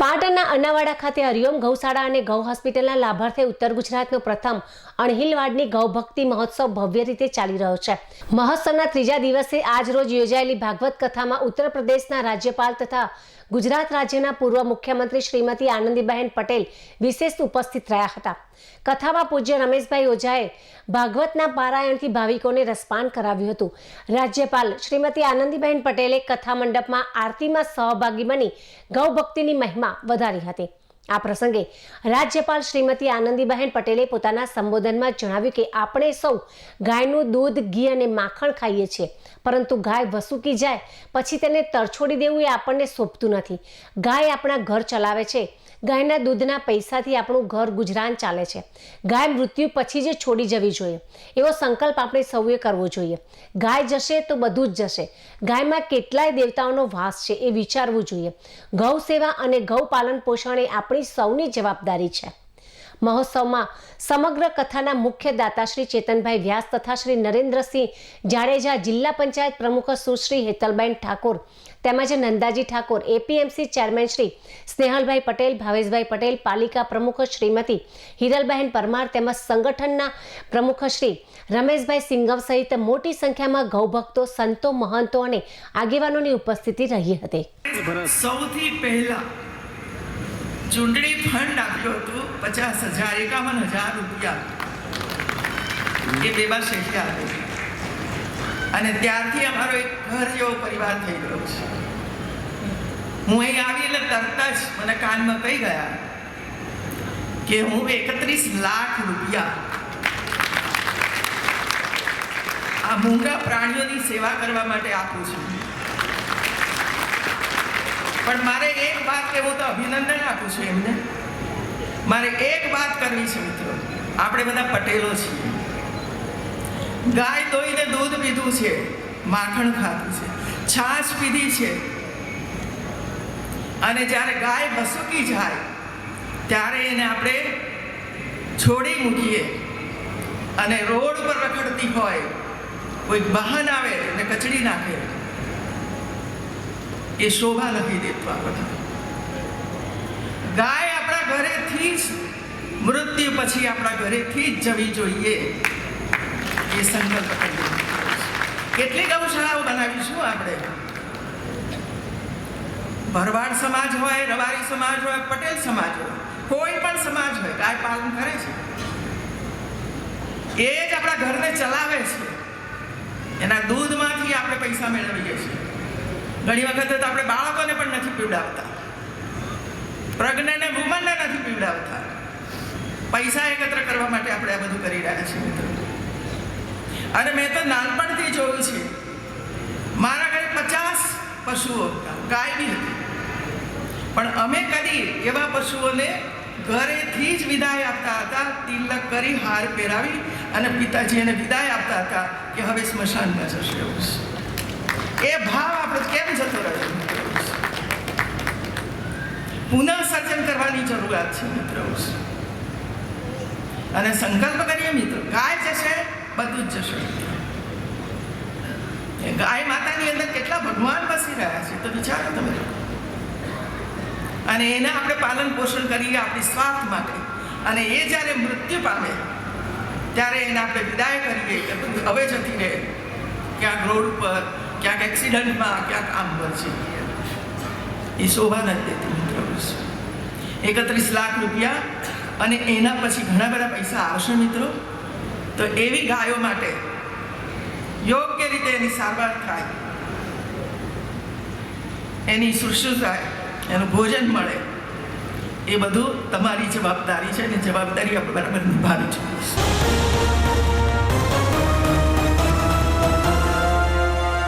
પાટણના અનાવાડા ખાતે હરિઓમ ગૌશાળા અને ગૌ હોસ્પિટલના લાભાર્થે ઉત્તર ગુજરાતનો પ્રથમ અણહિલવાડની ગૌભક્તિ મહોત્સવ ભવ્ય રીતે ચાલી રહ્યો છે. મહોત્સવના ત્રીજા દિવસે આજ રોજ યોજાયેલી ભાગવત કથામાં ઉત્તર પ્રદેશના રાજ્યપાલ તથા ગુજરાત રાજ્યના પૂર્વ મુખ્યમંત્રી શ્રીમતી આનંદીબહેન પટેલ વિશેષ ઉપસ્થિત રહ્યા હતા. કથામાં પૂજ્ય રમેશભાઈ ઓઝાએ ભાગવતના પારાયણથી ભાવિકોને રસપાન કરાવ્યું હતું. રાજ્યપાલ શ્રીમતી આનંદીબહેન પટેલે કથા મંડપમાં આરતીમાં સહભાગી બની ગૌભક્તિની મહિમા વધારી હતી. આ પ્રસંગે રાજ્યપાલ શ્રીમતી આનંદીબહેન પટેલે પોતાના સંબોધનમાં જણાવ્યું કે આપણે સૌ ગાયનું દૂધ, ઘી અને માખણ ખાઈએ છીએ, પરંતુ ગાય વસુકી જાય પછી તેને તરછોડી દેવું એ આપણને શોભતું નથી. ગાય આપણા ઘર ચલાવે છે. ગાયના દૂધના પૈસાથી આપણું ઘર ગુજરાન ચાલે છે. ગાય મૃત્યુ પછી જ છોડી જવી જોઈએ. એવો સંકલ્પ આપણે સૌએ કરવો જોઈએ. ગાય જશે તો બધું જ જશે. ગાયમાં કેટલાય દેવતાઓનો વાસ છે એ વિચારવું જોઈએ. ગૌ સેવા અને ગૌ પાલન પોષણ એ આપણી સૌની જવાબદારી છે. મહોત્સવમાં સમગ્ર કથાના મુખ્ય દાતા શ્રી ચેતનભાઈ વ્યાસ તથા શ્રી નરેન્દ્રસિંહ જાડેજા જિલ્લા પંચાયત પ્રમુખ સુશ્રી હેતલબેન ઠાકોર તેમજ નંદાજી ઠાકોર, એપીએમસી ચેરમેન શ્રી સ્નેહલભાઈ પટેલ, ભાવેશભાઈ પટેલ, પાલિકા પ્રમુખ શ્રીમતી હિરલબહેન પરમાર તેમજ સંગઠનના પ્રમુખ શ્રી રમેશભાઈ સિંગમ સહિત મોટી સંખ્યામાં ગૌભક્તો, સંતો, મહંતો અને આગેવાનોની ઉપસ્થિતિ રહી હતી. સૌથી પહેલા ચૂંટણી ફંડ આપ્યું હતું પચાસ હજાર, એકાવન હજાર રૂપિયા. એ બેબા શેઠે આપે અને ત્યારથી અમારો એક ઘર જેવો પરિવાર થઈ ગયો છે. હું અહીં આવી એટલે તરત જ મને કાનમાં કહી ગયા કે હું એકત્રીસ લાખ રૂપિયા આ મૂંગા પ્રાણીઓની સેવા કરવા માટે આપું છું. પણ મારે એક વાત કે હું તો અભિનંદન આપું છું એમને. મારે એક વાત કરવી છે મિત્રો. આપણે બધા પટેલો છીએ. ગાય દોઈને દૂધ પીધું છે. માખણ ખાધું છે. છાશ પીધી છે. અને જ્યારે ગાય બસુકી જાય, ત્યારે એને આપણે છોડી મૂકીએ. અને રોડ પર રખડતી હોય કોઈ વાહન આવે અને કચડી નાખે. એ શોભા નથી દેતું આપણને ગાય આપણા ઘરેથી જ મૃત્યુ પછી આપણા ઘરેથી જ જવી જોઈએ. એ સંકલ્પ કેટલી ગૌશાળાઓ બનાવીશું આપણે? ભરવાડ સમાજ હોય રવારી સમાજ હોય, પટેલ સમાજ હોય, કોઈ પણ સમાજ હોય, ગાય પાલન કરે છે. એ જ આપણા ઘરને ચલાવે છે. એના દૂધમાંથી આપણે પૈસા મેળવીએ છીએ. ઘણી વખત તો આપણે બાળકોને પણ નથી પીવડાવતા. પ્રજ્ઞાને વુમનને નથી પીવડાવતા. પૈસા એકત્ર કરવા માટે આપણે આ બધું કરી રહ્યા છીએ મિત્રો. અને મેં તો નાનપણથી જોયું છે, મારા ઘરે પચાસ પશુઓ હતા ગાય બી હતી. પણ અમે કદી એવા પશુઓને ઘરેથી જ વિદાય આપતા હતા, તિલક કરી હાર પહેરાવી અને પિતાજી એને વિદાય આપતા હતા કે હવે સ્મશાનમાં જશે એવું છે. એ ભાવ આપણે કેમ જતો રહ્યો પુનઃસર્જન કરવાની જરૂરિયાત છે મિત્રો. અને સંકલ્પ કરીએ મિત્રો, ગાય જશે, બધું જ જશે. ગાય માતાની અંદર કેટલા ભગવાન વસી રહ્યા છે, તો વિચારો તમે. અને એને આપણે પાલન પોષણ કરીએ આપણી સ્વાર્થ માટે. અને એ જ્યારે મૃત્યુ પામે, ત્યારે એને આપણે વિદાય કરીએ કે હવે જતી રહે. ક્યાંક રોડ ઉપર એક્સિડન્ટમાં ક્યાંક આમ વર્ષી ગયા. એ શોભા નથી દેતી મિત્રો એકત્રીસ લાખ રૂપિયા અને એના પછી ઘણા બધા પૈસા આવશે મિત્રો. તો એવી ગાયો માટે યોગ્ય રીતે એની સારવાર થાય. એની શુશ્રુષાય એનું ભોજન મળે. એ બધું તમારી જવાબદારી છે અને જવાબદારી આપણે બરાબર નિભાવી જોઈએ.